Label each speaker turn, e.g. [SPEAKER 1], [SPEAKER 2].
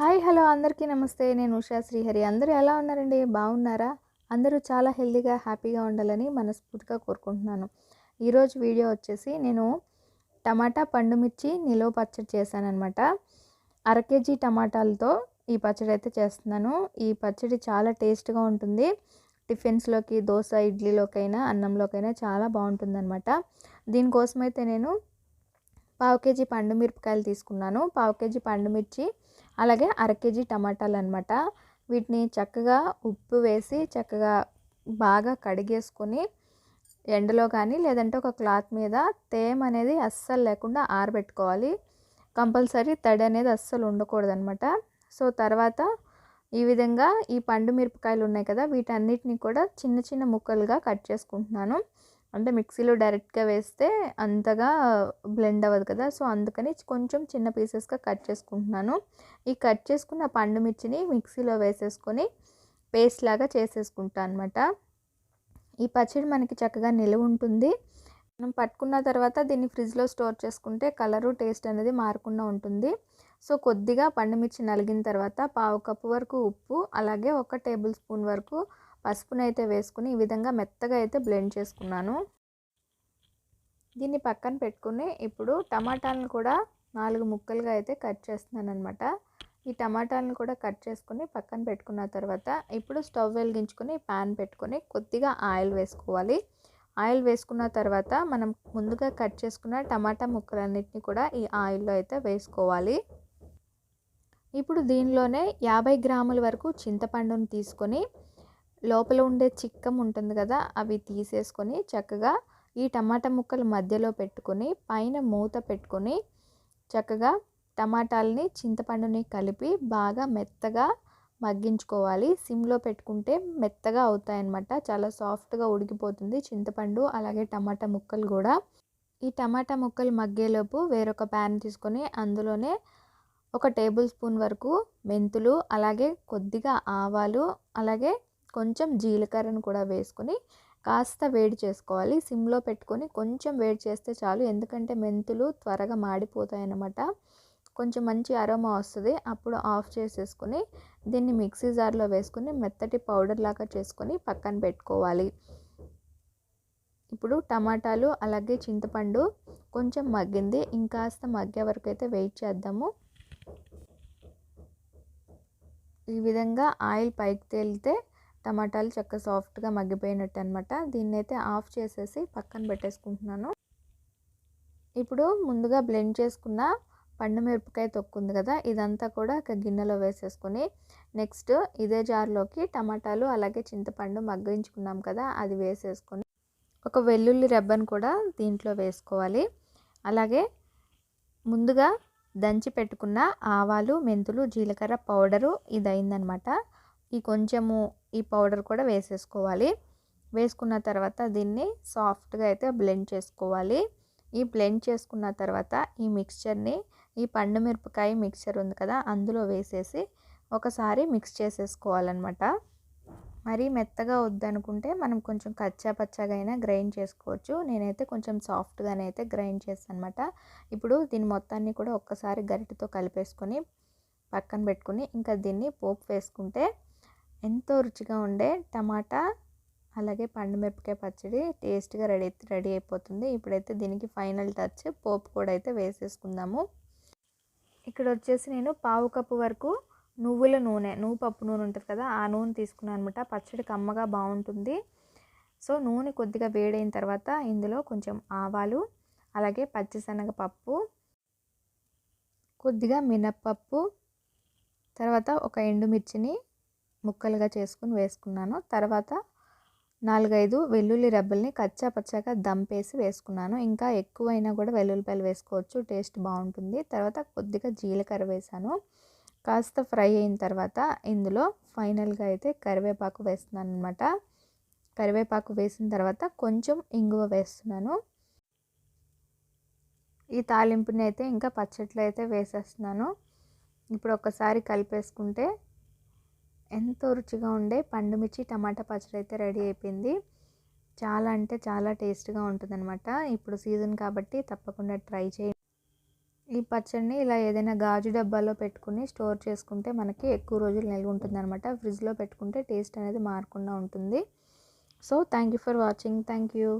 [SPEAKER 1] Hi hello అందరికీ నమస్తే. నేను ఉషా శ్రీహరి. అందరూ ఎలా ఉన్నారండి? బాగున్నారా? అందరూ చాలా హెల్దీగా హ్యాపీగా ఉండాలని మనస్ఫూర్తిగా కోరుకుంటున్నాను. ఈరోజు వీడియో వచ్చేసి నేను టమాటా పండు మిర్చి నిలువ పచ్చడి చేశానమాట అర కేజీ టమాటాలతో ఈ పచ్చడి అయితే చేస్తున్నాను. ఈ పచ్చడి చాలా టేస్ట్గా ఉంటుంది. టిఫిన్స్లోకి దోశ ఇడ్లీలోకైనా అన్నంలోకైనా చాలా బాగుంటుందన్నమాట. దీనికోసమైతే నేను పావు కేజీ పండు మిరపకాయలు తీసుకున్నాను. పావు కేజీ పండు మిర్చి అలాగే అర కేజీ టమాటాలు అనమాట వీటిని చక్కగా ఉప్పు వేసి చక్కగా బాగా కడిగేసుకొని ఎండలో కానీ లేదంటే ఒక క్లాత్ మీద తేమ అనేది అస్సలు లేకుండా ఆరబెట్టుకోవాలి. కంపల్సరీ తడి అనేది అస్సలు ఉండకూడదు అనమాట సో తర్వాత ఈ విధంగా ఈ పండు మిరపకాయలు ఉన్నాయి కదా వీటన్నిటిని కూడా చిన్న చిన్న ముక్కలుగా కట్ చేసుకుంటున్నాను. అంటే మిక్సీలో డైరెక్ట్గా వేస్తే అంతగా బ్లెండ్ అవ్వదు కదా! సో అందుకని కొంచెం చిన్న పీసెస్గా కట్ చేసుకుంటున్నాను. ఈ కట్ చేసుకున్న పండు మిర్చిని మిక్సీలో వేసేసుకొని పేస్ట్ లాగా చేసేసుకుంటాను అనమాట ఈ పచ్చడి మనకి చక్కగా నిలువ ఉంటుంది. మనం పట్టుకున్న తర్వాత దీన్ని ఫ్రిడ్జ్లో స్టోర్ చేసుకుంటే కలరు టేస్ట్ అనేది మారకుండా ఉంటుంది. సో కొద్దిగా పండుమిర్చి నలిగిన తర్వాత పావు కప్పు వరకు ఉప్పు అలాగే ఒక టేబుల్ స్పూన్ వరకు పసుపుని అయితే వేసుకుని ఈ విధంగా మెత్తగా అయితే బ్లెండ్ చేసుకున్నాను. దీన్ని పక్కన పెట్టుకుని ఇప్పుడు టమాటాలను కూడా నాలుగు ముక్కలుగా అయితే కట్ చేస్తున్నాను అనమాట ఈ టమాటాలను కూడా కట్ చేసుకుని పక్కన పెట్టుకున్న తర్వాత ఇప్పుడు స్టవ్ వెలిగించుకొని ప్యాన్ పెట్టుకొని కొద్దిగా ఆయిల్ వేసుకోవాలి. ఆయిల్ వేసుకున్న తర్వాత మనం ముందుగా కట్ చేసుకున్న టమాటా ముక్కలన్నిటిని కూడా ఈ ఆయిల్లో అయితే వేసుకోవాలి. ఇప్పుడు దీనిలోనే యాభై గ్రాముల వరకు చింతపండును తీసుకొని లోపల ఉండే చిక్కం ఉంటుంది కదా అవి తీసేసుకొని చక్కగా ఈ టమాటా ముక్కలు మధ్యలో పెట్టుకొని పైన మూత పెట్టుకొని చక్కగా టమాటాలని చింతపండుని కలిపి బాగా మెత్తగా మగ్గించుకోవాలి. సిమ్లో పెట్టుకుంటే మెత్తగా అవుతాయన్నమాట. చాలా సాఫ్ట్గా ఉడికిపోతుంది చింతపండు అలాగే టమాటా ముక్కలు కూడా. ఈ టమాటా ముక్కలు మగ్గేలోపు వేరొక ప్యాన్ తీసుకొని అందులోనే ఒక టేబుల్ స్పూన్ వరకు మెంతులు అలాగే కొద్దిగా ఆవాలు అలాగే కొంచెం జీలకర్రను కూడా వేసుకొని కాస్త వేడి చేసుకోవాలి. సిమ్లో పెట్టుకొని కొంచెం వేడి చేస్తే చాలు. ఎందుకంటే మెంతులు త్వరగా మాడిపోతాయి అన్నమాట కొంచెం మంచి అరోమా వస్తుంది. అప్పుడు ఆఫ్ చేసేసుకొని దీన్ని మిక్సీ జార్లో వేసుకొని మెత్తటి పౌడర్ లాగా చేసుకొని పక్కన పెట్టుకోవాలి. ఇప్పుడు టమాటాలు అలాగే చింతపండు కొంచెం మగ్గింది. ఇంకాస్త మగ్గే వరకు అయితే వెయిట్ చేద్దాము. ఈ విధంగా ఆయిల్ పైకి తేలితే టమాటాలు చక్కగా సాఫ్ట్గా మగ్గిపోయినట్టు అనమాట దీన్ని అయితే ఆఫ్ చేసేసి పక్కన పెట్టేసుకుంటున్నాను. ఇప్పుడు ముందుగా బ్లెండ్ చేసుకున్న పండు మిరపకాయ తొక్కుంది కదా ఇదంతా కూడా ఒక గిన్నెలో వేసేసుకొని నెక్స్ట్ ఇదే జార్లోకి టమాటాలు అలాగే చింతపండు మగ్గించుకున్నాం కదా అది వేసేసుకొని ఒక వెల్లుల్లి రెబ్బను కూడా దీంట్లో వేసుకోవాలి. అలాగే ముందుగా దంచి పెట్టుకున్న ఆవాలు మెంతులు జీలకర్ర పౌడరు ఇది అయిందనమాట ఈ కొంచెము ఈ పౌడర్ కూడా వేసేసుకోవాలి. వేసుకున్న తర్వాత దీన్ని సాఫ్ట్గా అయితే బ్లెండ్ చేసుకోవాలి. ఈ బ్లెండ్ చేసుకున్న తర్వాత ఈ మిక్స్చర్ని ఈ పండు మిరపకాయ మిక్చర్ ఉంది కదా అందులో వేసేసి ఒకసారి మిక్స్ చేసేసుకోవాలన్నమాట. మరీ మెత్తగా వద్దనుకుంటే మనం కొంచెం కచ్చా పచ్చగా అయినా గ్రైండ్ చేసుకోవచ్చు. నేనైతే కొంచెం సాఫ్ట్గానే అయితే గ్రైండ్ చేస్తాను అనమాట ఇప్పుడు దీని మొత్తాన్ని కూడా ఒక్కసారి గరిటతో కలిపేసుకొని పక్కన పెట్టుకుని ఇంకా దీన్ని పోపు వేసుకుంటే ఎంతో రుచిగా ఉండే టమాటా అలాగే పండు మిరపకాయ పచ్చడి టేస్ట్గా రెడీ రెడీ అయిపోతుంది. ఇప్పుడైతే దీనికి ఫైనల్ టచ్ పోపు కూడా అయితే వేసేసుకుందాము. ఇక్కడ వచ్చేసి నేను పావు కప్పు వరకు నువ్వుల నూనె నువ్వు పప్పు నూనె ఉంటుంది కదా ఆ నూనె తీసుకున్నాను అనమాట పచ్చడి కమ్మగా బాగుంటుంది. సో నూనె కొద్దిగా వేడైన తర్వాత ఇందులో కొంచెం ఆవాలు అలాగే పచ్చిశనగపప్పు కొద్దిగా మినప్పప్పు తర్వాత ఒక ఎండుమిర్చిని ముక్కలుగా చేసుకుని వేసుకున్నాను. తర్వాత నాలుగైదు వెల్లుల్లి రెబ్బల్ని కచ్చా పచ్చాగా దంపేసి వేసుకున్నాను. ఇంకా ఎక్కువైనా కూడా వెల్లుల్లిపాయలు వేసుకోవచ్చు. టేస్ట్ బాగుంటుంది. తర్వాత కొద్దిగా జీలకర్ర వేసాను. కాస్త ఫ్రై అయిన తర్వాత ఇందులో ఫైనల్గా అయితే కరివేపాకు వేస్తున్నాను అనమాట కరివేపాకు వేసిన తర్వాత కొంచెం ఇంగువ వేస్తున్నాను. ఈ తాలింపుని అయితే ఇంకా పచ్చట్లో అయితే వేసేస్తున్నాను. ఇప్పుడు ఒకసారి కలిపేసుకుంటే ఎంతో రుచిగా ఉండే పండుమిర్చి టమాటా పచ్చడి అయితే రెడీ అయిపోయింది. చాలా అంటే చాలా టేస్ట్గా ఉంటుందన్నమాట. ఇప్పుడు సీజన్ కాబట్టి తప్పకుండా ట్రై చేయండి. ఈ పచ్చడిని ఇలా ఏదైనా గాజు డబ్బాలో పెట్టుకుని స్టోర్ చేసుకుంటే మనకి ఎక్కువ రోజులు నిల్వ ఉంటుందన్నమాట. ఫ్రిడ్జ్లో పెట్టుకుంటే టేస్ట్ అనేది మారకుండా ఉంటుంది. So thank you for watching. Thank you